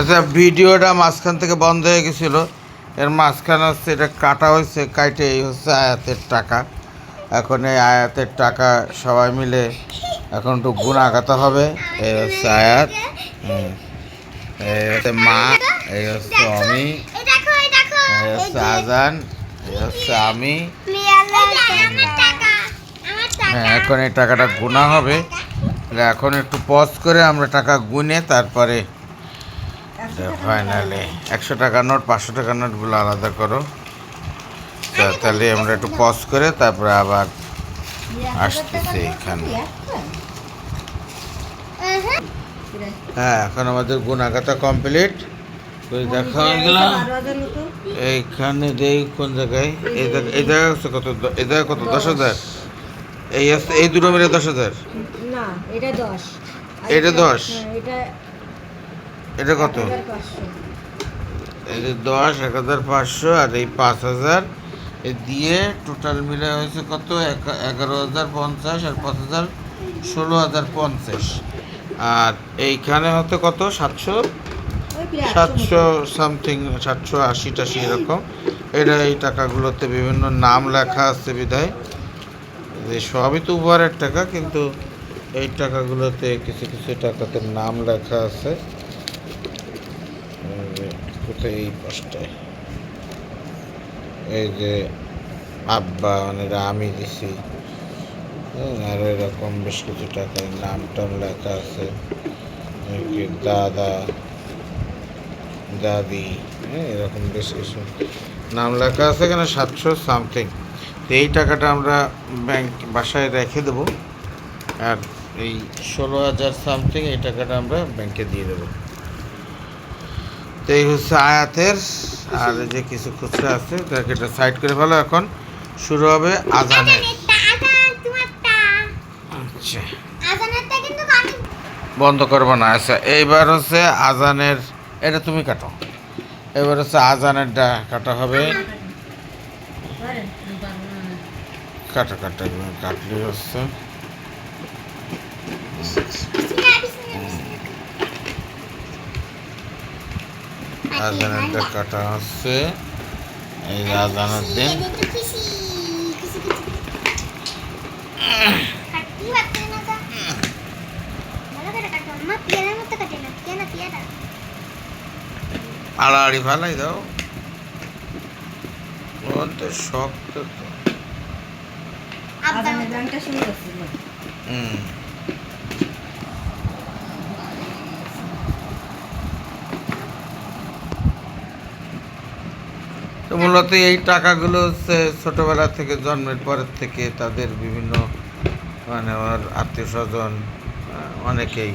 আচ্ছা ভিডিওটা মাঝখান থেকে বন্ধ হয়ে গেছিল। এর মাঝখানে হচ্ছে এটা কাটা হয়েছে, কাইটে এই হচ্ছে আয়াতের টাকা। এখন এই আয়াতের টাকা সবাই মিলে এখন একটু গুণাগাতে হবে। এই হচ্ছে আয়াত। এই হচ্ছে মা, এই হচ্ছে আমি, এই হচ্ছে আজান, এই হচ্ছে আমি। হ্যাঁ এখন এই টাকাটা গুণা হবে। এখন একটু পজ করে আমরা টাকা গুনে তারপরে ফাইনালি একশো টাকার নোট পাঁচশো টাকার নোটগুলো আলাদা করো। তাহলে আমরা একটু পজ করে তারপরে আবার আসতেছি এখানে। হ্যাঁ এখন আমাদের গুণাগাতা কমপ্লিট ওই দেখা এইখানে দেই কোন জায়গায়? এই জায়গা এই জায়গা হচ্ছে কত এই জায়গা কত? দশ হাজার? এই আছে এই দুটো মিলে দশ হাজার? না এটা দশ। এটা দশ? হ্যাঁ, এটা এটা কত? এই যে দশ, এক হাজার পাঁচশো, আর এই পাঁচ হাজার। দিয়ে টোটাল মিলে হয়েছে কত? এগারো হাজার পঞ্চাশ আর পাঁচ হাজার ষোলো হাজার পঞ্চাশ। আর এইখানে হতে কত? সাতশো? সাতশো সামথিং সাতশো আশি টাশি এরকম। এটা এই টাকাগুলোতে বিভিন্ন নাম লেখা আছে বিধায়। যে সবই তো উপহারের টাকা, কিন্তু এই টাকাগুলোতে কিছু কিছু টাকাতে নাম লেখা আছে। কোথায় এই পাশটায় এই যে আব্বা মানে আমি দিছি আর এরকম বেশ কিছু টাকায় নাম টাম লেখা আছে। দাদা, দাদি হ্যাঁ এরকম বেশ কিছু নাম লেখা আছে এখানে সাতশো সামথিং। এই টাকাটা আমরা ব্যাংক বাসায় রেখে দেবো। আর এই ষোলো হাজার সামথিং এই টাকাটা আমরা ব্যাংকে দিয়ে দেবো। তো এই হচ্ছে আয়াতের, আর যে কিছু খুচরা আছে তাকে এটা সাইড করে ফেলো এখন। শুরু হবে আজানের। আচ্ছা। বন্ধ করব না আচ্ছা। এইবার হচ্ছে আজানের, এটা তুমি কাটো। এবার হচ্ছে আজানেরটা কাটা হবে? কাটা কাটা কাটলে হচ্ছে আজানেরটা কাটা হচ্ছে। এই আজানের দিন এই যে খুশি, খুশি, খুশি। কাটতেই পারছে না তো। ভালো করে কাটো। আম্মা পিয়ানোর মতো কাটে না, পিয়ানো, পিয়ানো। আড়াআড়ি ফালাই দাও ওর তো শক্ত তো আব্বা আজানের গানটা শুরু করছিল হুম তো মূলত এই টাকাগুলো হচ্ছে ছোটবেলা থেকে জন্মের পরের থেকে তাদের বিভিন্ন মানে আমার আত্মীয় স্বজন অনেকেই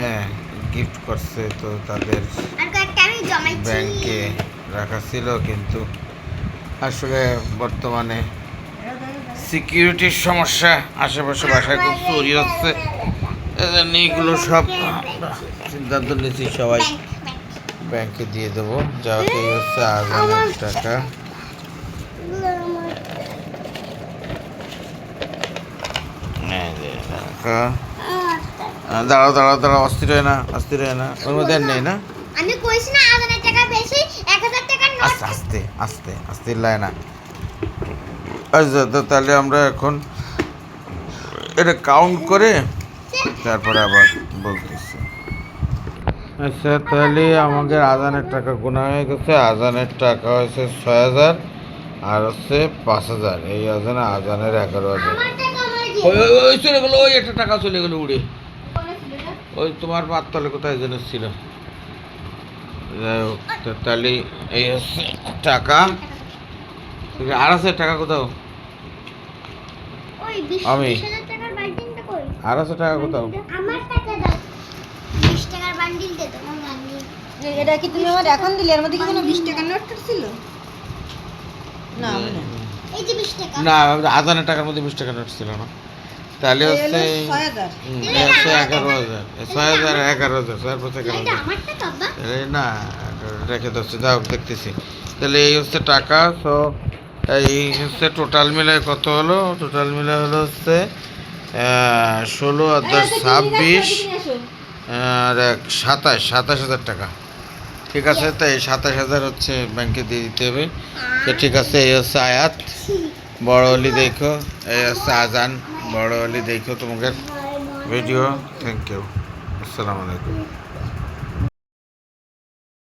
হ্যাঁ গিফট করছে তো তাদের। ব্যাংকে রাখা ছিল কিন্তু আসলে বর্তমানে সিকিউরিটির সমস্যা আশেপাশে বাসায় খুব চুরি হচ্ছে। এইগুলো সব সিদ্ধান্ত নিয়েছি সবাই। ব্যাংক, দিয়ে দেবো। যা হচ্ছে আগামের টাকা। দাঁড়াও দাঁড়াও দাঁড়াও অস্থির হয় না অস্থির হয় না। ওর মধ্যে আর নেই না? আমি কইছি না আজানের টাকা বেশি এক হাজার টাকার আস্তে আস্তে আস্তে আস্তে লাই না। আচ্ছা তো তাহলে আমরা এখন এটা কাউন্ট করে তারপরে আবার বলতেছি। আচ্ছা তাহলে আমাদের আজানের টাকা গোনা হয়ে গেছে। আজানের টাকা হয়েছে ছয় হাজার আর হচ্ছে পাঁচ হাজার। এই আজানে আজানের এগারো হাজার। ওই চলে গেলো ওই একটা টাকা চলে গেলো উড়ে। ওই তোমার পাততলে কোথায় যেন ছিল? যাই হোক তাহলে এই হচ্ছে টাকা। আর আছে টাকা কোথাও? আমি। আর আছে টাকা কোথাও? আমার টাকা দাও। টাকার বান্ডিল দে তোমার বান্ডিল এটা কি তুমি আমার এখন দিলে? এর মধ্যে কি কোনো বিশ টাকার নোট ছিল? না। এই যে বিশ টাকা। না আজানের টাকার মধ্যে বিশ টাকা নোট ছিল না। তাহলে হচ্ছে এগারো হাজার। ছয় হাজার এগারো হাজার ছয় পাঁচ এগারো হাজার। না রেখে যাই হোক দেখতেছি। তাহলে এই হচ্ছে টাকা তো এই হচ্ছে টোটাল মিলে কত হলো? টোটাল মিলে হলো হচ্ছে ষোলো আর আচ্ছা, ছাব্বিশ। আর এক সাতাশ সাতাশ হাজার টাকা। ঠিক আছে তো এই সাতাশ হাজার হচ্ছে ব্যাংকে দিয়ে দিতে হবে। তো ঠিক আছে এই হচ্ছে আয়াত। বড় অলি দেখো এই হচ্ছে আজান। বড় হলি দেখো তোমাকে ভিডিও থ্যাংক ইউ আসসালামু আলাইকুম।